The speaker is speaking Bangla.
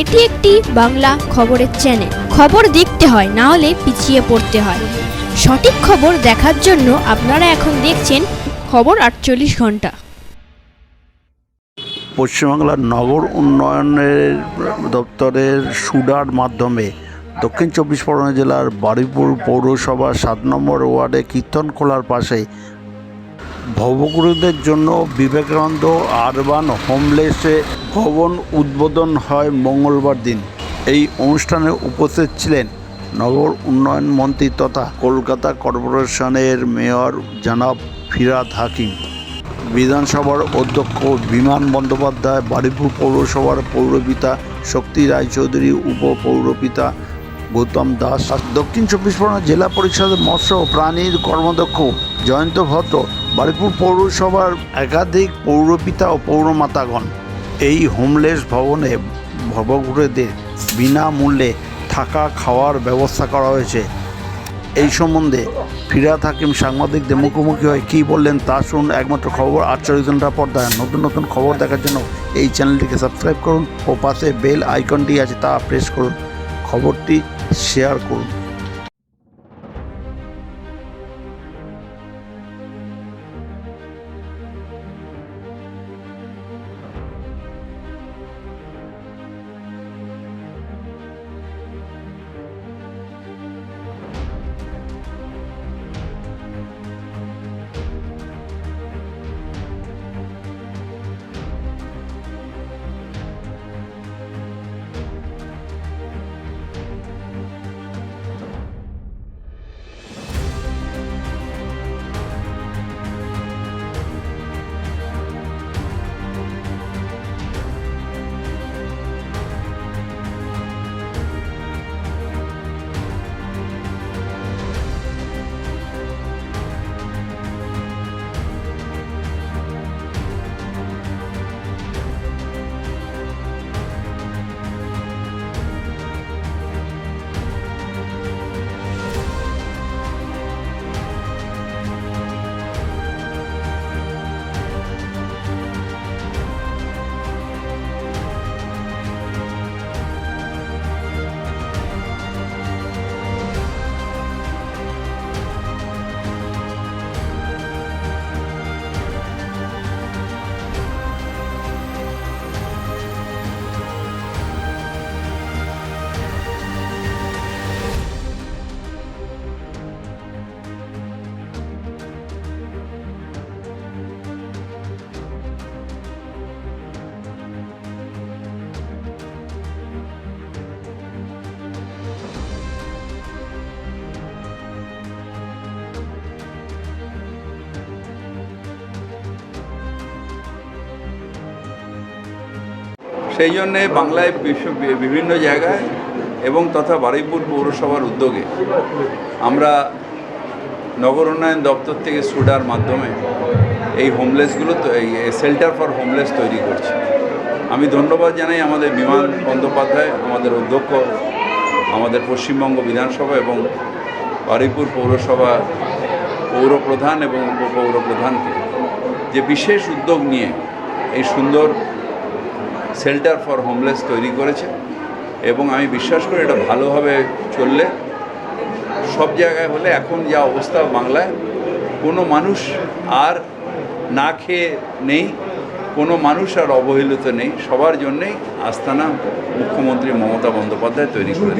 এটি একটি বাংলা খবরের চ্যানেল খবর দেখতে হয়, না হলে পিছিয়ে পড়তে হয়। সঠিক খবর দেখার জন্য আপনারা এখন দেখছেন খবর আটচল্লিশ ঘণ্টা। পশ্চিমবাংলার নগর উন্নয়নের দপ্তরের সুডার মাধ্যমে দক্ষিণ চব্বিশ পরগনা জেলার বারুইপুর পৌরসভা সাত নম্বর ওয়ার্ডে কীর্তনখোলার পাশে ভবগুরুদের জন্য বিবেকানন্দ আরবান হোমলেসে ভবন উদ্বোধন হয় মঙ্গলবার দিন। এই অনুষ্ঠানে উপস্থিত ছিলেন নগর উন্নয়ন মন্ত্রী তথা কলকাতা কর্পোরেশনের মেয়র জনাব ফিরাদ হাকিম। বিধানসভার অধ্যক্ষ বিমান বন্দ্যোপাধ্যায়, বারুইপুর পৌরসভার পৌরপিতা শক্তি রায়চৌধুরী, উপপৌরপিতা গৌতম দাস, দক্ষিণ চব্বিশ পরগনা জেলা পরিষদের মৎস্য ও প্রাণীর কর্মদক্ষ জয়ন্ত ভদ্র বারুইপুর পৌরসভার একাধিক পৌরপিতা ও পৌরমাতাগণ এই হোমলেস ভবনে ভবঘুরেদের বিনামূল্যে থাকা খাওয়ার ব্যবস্থা করা হয়েছে। এই সম্বন্ধে ফিরাদ হাকিম সাংবাদিকদের মুখোমুখি হয়ে কী বললেন তা শুনুন। একমাত্র খবর আটচল্লিশ ঘণ্টা পর্দায়। নতুন নতুন খবর দেখার জন্য এই চ্যানেলটিকে সাবস্ক্রাইব করুন ও পাশে বেল আইকনটি আছে তা প্রেস করুন। খবরটি শেয়ার করুন। সেই জন্যে বাংলায় বিশ্ব- বিভিন্ন জায়গায় এবং তথা বারুইপুর পৌরসভার উদ্যোগে আমরা নগর উন্নয়ন দপ্তর থেকে সুডার মাধ্যমে এই হোমলেসগুলো তো- এই শেল্টার ফর হোমলেস তৈরি করছি। আমি ধন্যবাদ জানাই আমাদের বিমান বন্দ্যোপাধ্যায়, আমাদের অধ্যক্ষ, আমাদের পশ্চিমবঙ্গ বিধানসভা এবং বারুইপুর পৌরসভা পৌরপ্রধান এবং উপপৌরপ্রধানকে যে বিশেষ উদ্যোগ নিয়ে এই সুন্দর শেল্টার ফর হোমলেস তৈরি করেছে এবং আমি বিশ্বাস করি এটা ভালোভাবে চললে সব জায়গায় হলে এখন যা অবস্থা বাংলায়, কোনো মানুষ আর না খেয়ে নেই, কোনো মানুষ আর অবহেলিত নেই, সবার জন্যেই আস্তানা মুখ্যমন্ত্রী মমতা বন্দ্যোপাধ্যায় তৈরি করে